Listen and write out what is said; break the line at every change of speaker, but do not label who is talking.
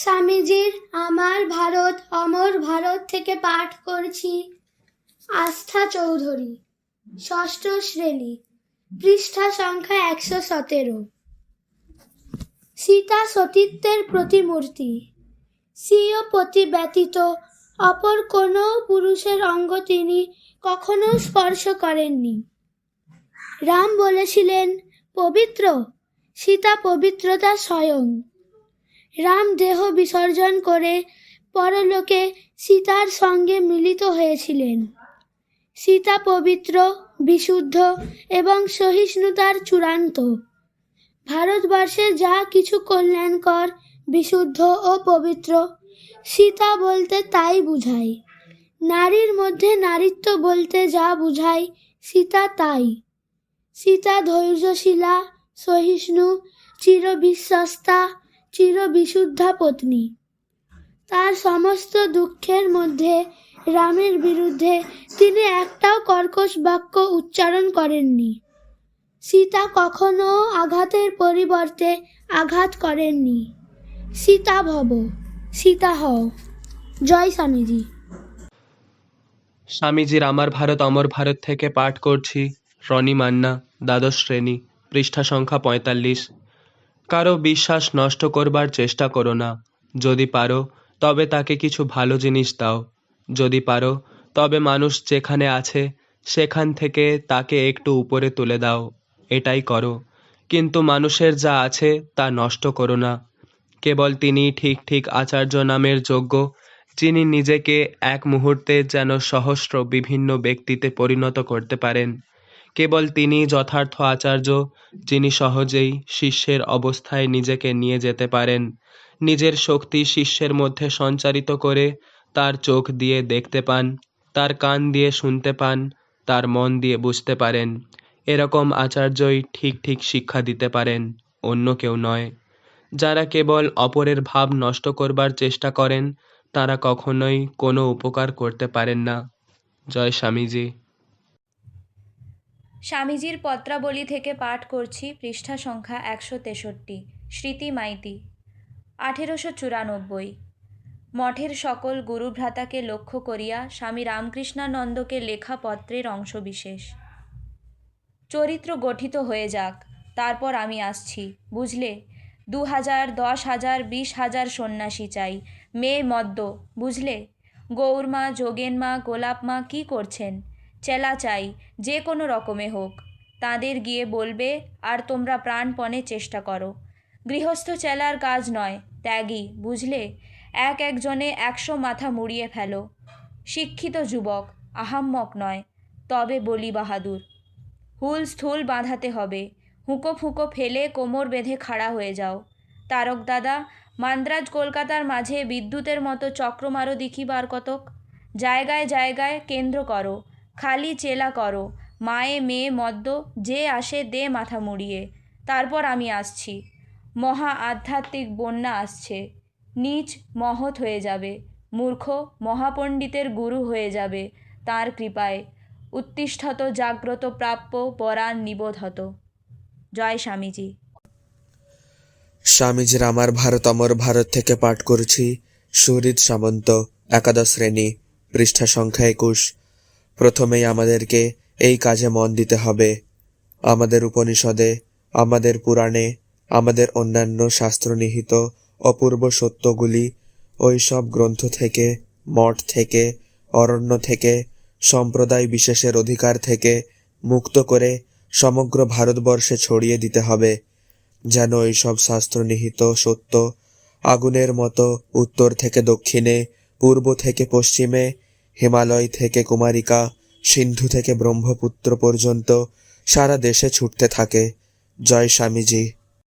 স্বামীজির আমার ভারত, অমর ভারত থেকে পাঠ করছি। আস্থা চৌধুরী, ষষ্ঠ শ্রেণি, পৃষ্ঠা সংখ্যা একশো সতেরো। সীতা সতীত্বের প্রতিমূর্তি, স্বীয় পতি ব্যতীত অপর কোনো পুরুষের অঙ্গ তিনি কখনো স্পর্শ করেননি। রাম বলেছিলেন, পবিত্র, সীতা পবিত্রতা স্বয়ং। রাম দেহ বিসর্জন করে পরলোকে সীতার সঙ্গে মিলিত হয়েছিলেন। সীতা পবিত্র, বিশুদ্ধ এবং সহিষ্ণুতার চূড়ান্ত। ভারতবর্ষে যা কিছু কল্যাণকর, বিশুদ্ধ ও পবিত্র, সীতা বলতে তাই বুঝায়। নারীর মধ্যে নারীত্ব বলতে যা বুঝায়, সীতা তাই। সীতা ধৈর্যশীলা, সহিষ্ণু, চিরবিশ্বস্তা চিরবিশুদ্ধা পত্নী তার সমস্ত দুঃখের মধ্যে রামের বিরুদ্ধে তিনি একটাও কর্কশ বাক্য উচ্চারণ করেননি। সীতা কখনো আঘাতের পরিবর্তে আঘাত করেননি। সীতা ভব, সীতা হও। জয় স্বামীজি।
স্বামীজির আমার ভারত, অমর ভারত থেকে পাঠ করছি। রনি মান্না, দ্বাদশ শ্রেণি, পৃষ্ঠা সংখ্যা পঁয়তাল্লিশ। কারও বিশ্বাস নষ্ট করবার চেষ্টা করো না। যদি পারো, তবে তাকে কিছু ভালো জিনিস দাও। যদি পারো, তবে মানুষ যেখানে আছে, সেখান থেকে তাকে একটু উপরে তুলে দাও। এটাই করো। কিন্তু মানুষের যা আছে, তা নষ্ট করো না। কেবল তিনি ঠিক ঠিক আচার্য নামের যোগ্য, যিনি নিজেকে এক মুহূর্তে যেন সহস্র বিভিন্ন ব্যক্তিতে পরিণত করতে পারেন। কেবল তিনি যথার্থ আচার্য, যিনি সহজেই শিষ্যের অবস্থায় নিজেকে নিয়ে যেতে পারেন। নিজের শক্তি শিষ্যের মধ্যে সঞ্চারিত করে তার চোখ দিয়ে দেখতে পান, তার কান দিয়ে শুনতে পান, তার মন দিয়ে বুঝতে পারেন। এরকম আচার্যই ঠিক ঠিক শিক্ষা দিতে পারেন, অন্য কেউ নয়। যারা কেবল অপরের ভাব নষ্ট করবার চেষ্টা করেন, তারা কখনোই কোনো উপকার করতে পারেন না। জয় স্বামীজি।
স্বামীজির পত্রাবলী থেকে পাঠ করছি পৃষ্ঠা সংখ্যা একশো তেষট্টি, স্মৃতি মাইতি, আঠেরোশো চুরানব্বই। মঠের সকল গুরুভ্রাতাকে লক্ষ্য করিয়া স্বামী রামকৃষ্ণানন্দকে লেখা পত্রের অংশবিশেষ। চরিত্র গঠিত হয়ে যাক, তারপর আমি আসছি, বুঝলে? দু হাজার, দশ হাজার, বিশ হাজার সন্ন্যাসী চাই, মেয়ে মদ্য, বুঝলে? গৌরমা যোগেনমা গোলাপমা কি করছেন? চেলা চাই, যে কোনো রকমে হোক। তাদের গিয়ে বলবে, আর তোমরা প্রাণপণে চেষ্টা করো। গৃহস্থ চেলার কাজ নয়, ত্যাগী, বুঝলে? এক একজনে একশো মাথা মুড়িয়ে ফেলো। শিক্ষিত যুবক, আহাম্মক নয়, তবে বলি বাহাদুর। হুল স্থুল বাঁধাতে হবে। হুঁকো ফুঁকো ফেলে কোমর বেঁধে খাড়া হয়ে যাও। তারক দাদা, মান্দ্রাজ কলকাতার মাঝে বিদ্যুতের মতো চক্র মারো দেখিবার কতক। জায়গায় জায়গায় কেন্দ্র করো। খালি চেলা করো, মায়ে মেয়ে মদ্য, যে আসে দে মাথা মুড়িয়ে। তারপর আমি আসছি। মহা আধ্যাত্মিক বন্যা আসছে। নিচ মহৎ হয়ে যাবে। মূর্খ, মহাপণ্ডিতের গুরু হয়ে যাবে তার কৃপায়। উত্তিষ্ঠত, জাগ্রত, প্রাপ্য, পরাণ, নিবোধত। জয় স্বামীজি।
স্বামীজির আমার ভারত, অমর ভারত থেকে পাঠ করছি। সুহৃদ সামন্ত, একাদশ শ্রেণি, পৃষ্ঠা সংখ্যা একুশ। প্রথমেই আমাদেরকে এই কাজে মন দিতে হবে। আমাদের উপনিষদে, আমাদের পুরাণে, আমাদের অন্যান্য শাস্ত্রনিহিত অপূর্ব সত্যগুলি ওই সব গ্রন্থ থেকে, মঠ থেকে, অরণ্য থেকে, সম্প্রদায় বিশেষের অধিকার থেকে মুক্ত করে সমগ্র ভারতবর্ষে ছড়িয়ে দিতে হবে, যেন এইসব শাস্ত্রনিহিত সত্য আগুনের মতো উত্তর থেকে দক্ষিণে, পূর্ব থেকে পশ্চিমে হিমালয় থেকে কুমারিকা সিন্ধু থেকে ব্রহ্মপুত্র পর্যন্ত সারা দেশে ছুটতে থাকে। জয় স্বামীজি।